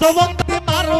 তোমাকে মারব